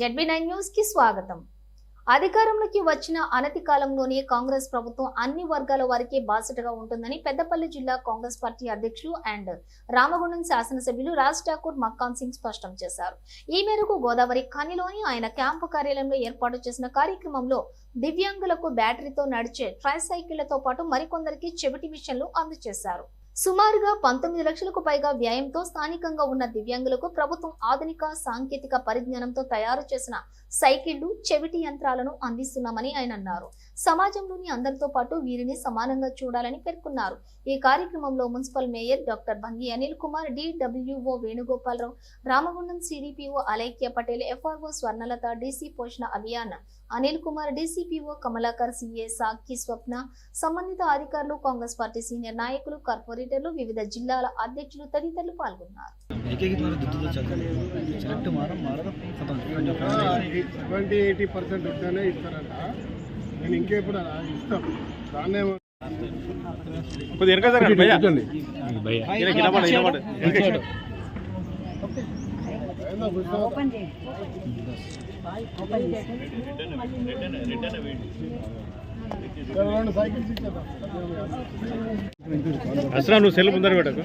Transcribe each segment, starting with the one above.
ZB nine న్యూస్కి స్వాగతం. అధికారంలోకి వచ్చిన అనతి కాలంలోనే కాంగ్రెస్ ప్రభుత్వం అన్ని వర్గాల వారికి బాసటగా ఉంటుందని పెద్దపల్లి జిల్లా కాంగ్రెస్ పార్టీ అధ్యక్షులు అండ్ రామగుండం శాసనసభ్యులు రాజ్ ఠాకూర్ మక్కాన్ సింగ్ స్పష్టం చేశారు. ఈ మేరకు గోదావరి ఖనిలోని ఆయన క్యాంపు కార్యాలయంలో ఏర్పాటు చేసిన కార్యక్రమంలో దివ్యాంగులకు బ్యాటరీతో నడిచే ట్రైసైకిళ్ళతో పాటు మరికొందరికి చెవిటి మిషన్లు అందజేశారు. సుమారుగా పంతొమ్మిది లక్షలకు పైగా వ్యయంతో స్థానికంగా ఉన్న దివ్యాంగులకు ప్రభుత్వం ఆధునిక సాంకేతిక పరిజ్ఞానంతో తయారు చేసిన సైకిళ్ళు చెవిటి యంత్రాలను అందిస్తున్నామని ఆయన అన్నారు. సమాజంలోని అందరితో పాటు వీరిని సమానంగా చూడాలని పేర్కొన్నారు. ఈ కార్యక్రమంలో municipal mayor doctor Bhangi Anil Kumar DWO Venugopalarao Ramagundam CDPO Alaikya Patel FRO Swarnalatha DC Poshan Abhiyan Anil Kumar DCPO Kamalakar CA Saki Swapna సంబంధిత అధికారులు కాంగ్రెస్ పార్టీ సీనియర్ నాయకులు తదితరులు వివిధ జిల్లాల అధ్యక్షులు తదితరులు పాల్గొన్నారు. ఓపెన్ చేయండి ఓపెన్ రిటర్న్ రిటర్న్ రిటర్న్ అసలు నువ్వు సెల్ ముందర పెట్టకు.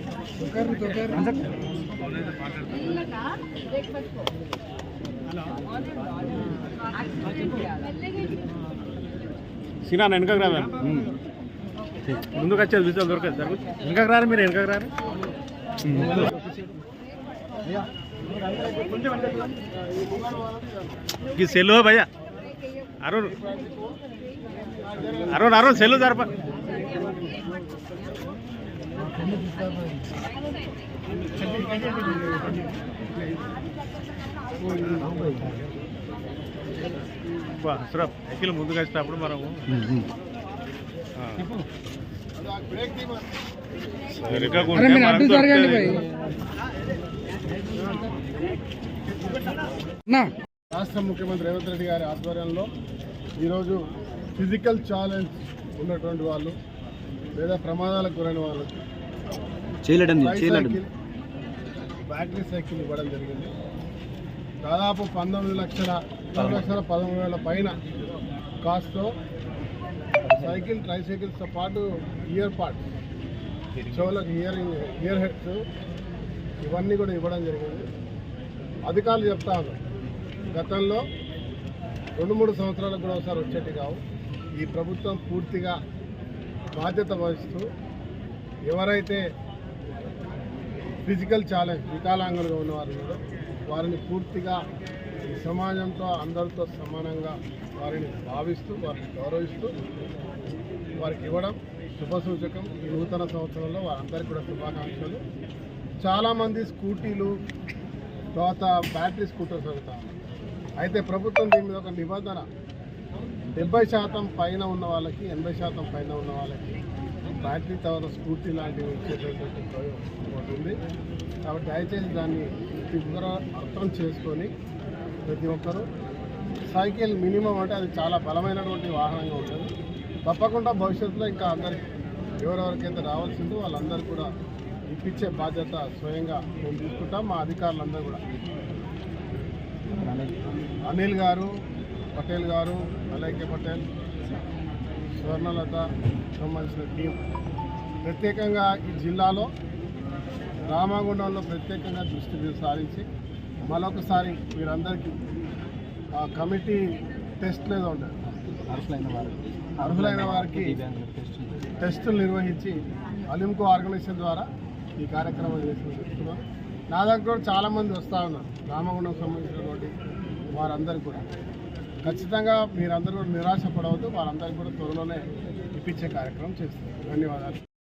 సినా వెనకకు రా ముందుకు వచ్చేది విజువల్ దొరకదు. సార్ వెనకకు రారు మీరు వెనకకు రారు. ఈ సెల్లు భయ్యా. అరుణ్. అరుణ్ అరుణ్ సెల్లు జరప ఎక్కిలు ముందుకు వచ్చినప్పుడు మనము దొరుకుతుంది. రాష్ట్ర ముఖ్యమంత్రి రేవంత్ రెడ్డి గారి ఆధ్వర్యంలో ఈరోజు ఫిజికల్ ఛాలెంజ్ ఉన్నటువంటి వాళ్ళు లేదా ప్రమాదాలకు గురైన చేయలేడం సైకిల్, బ్యాటరీ సైకిల్ ఇవ్వడం జరిగింది. దాదాపు పంతొమ్మిది లక్షల పదమూడు లక్షల పదమూడు వేల పైన కాస్ట్తో సైకిల్ ట్రై సైకిల్స్తో పాటు ఇయర్ పార్ట్స్ చెవులకు ఇయర్ ఇయర్ హెడ్స్ ఇవన్నీ కూడా ఇవ్వడం జరిగింది. అధికారులు చెప్తా ఉన్నారు. గతంలో రెండు మూడు సంవత్సరాలకు కూడా ఒకసారి వచ్చేటి కావు. ఈ ప్రభుత్వం పూర్తిగా బాధ్యత వహిస్తూ ఎవరైతే ఫిజికల్ ఛాలెంజ్ వికలాంగులుగా ఉన్నవారు ఉన్నారో వారిని పూర్తిగా ఈ సమాజంతో అందరితో సమానంగా వారిని భావిస్తూ వారిని గౌరవిస్తూ వారికి ఇవ్వడం శుభసూచకం ఈ నూతన సంవత్సరంలో వారందరికీ కూడా శుభాకాంక్షలు. చాలామంది స్కూటీలు తర్వాత బ్యాటరీ స్కూటర్స్ అవుతారు అయితే ప్రభుత్వం దీని మీద ఒక నిబంధన డెబ్బై శాతం పైన ఉన్న వాళ్ళకి ఎనభై శాతం పైన ఉన్న వాళ్ళకి బ్యాటరీ తర్వాత స్కూటీ లాంటివి ఇచ్చేటటువంటి ఒకటి ఉంది. కాబట్టి దయచేసి దాన్ని ఒక్కరు అర్థం చేసుకొని ప్రతి ఒక్కరు సైకిల్ మినిమం అంటే అది చాలా బలమైనటువంటి వాహనంగా ఉంటుంది. తప్పకుండా భవిష్యత్తులో ఇంకా అందరికి ఎవరెవరికైతే రావాల్సిందో వాళ్ళందరూ కూడా ఇప్పించే బాధ్యత స్వయంగా మేము తీసుకుంటాం. మా అధికారులందరూ కూడా. అనిల్ గారు పటేల్ గారు అలైక్య పటేల్ స్వర్ణలత సంబంధించిన టీం ప్రత్యేకంగా ఈ జిల్లాలో రామగుండంలో ప్రత్యేకంగా దృష్టి సారించి మరొకసారి మీరందరికీ ఆ కమిటీ టెస్ట్ లేదా ఉంటుంది అర్హులైన వారు. అర్హులైన వారికి టెస్ట్ టెస్టులు నిర్వహించి అలింకో ఆర్గనైజేషన్ ద్వారా ఈ కార్యక్రమం చేసి చెప్తున్నాం నా దగ్గర కూడా చాలామంది వస్తూ ఉన్నారు. రామగుండం సంబంధించినటువంటి వారందరూ కూడా. ఖచ్చితంగా మీరందరూ కూడా నిరాశ పడవద్దు వారందరికీ కూడా త్వరలోనే ఇప్పించే కార్యక్రమం చేస్తారు ధన్యవాదాలు.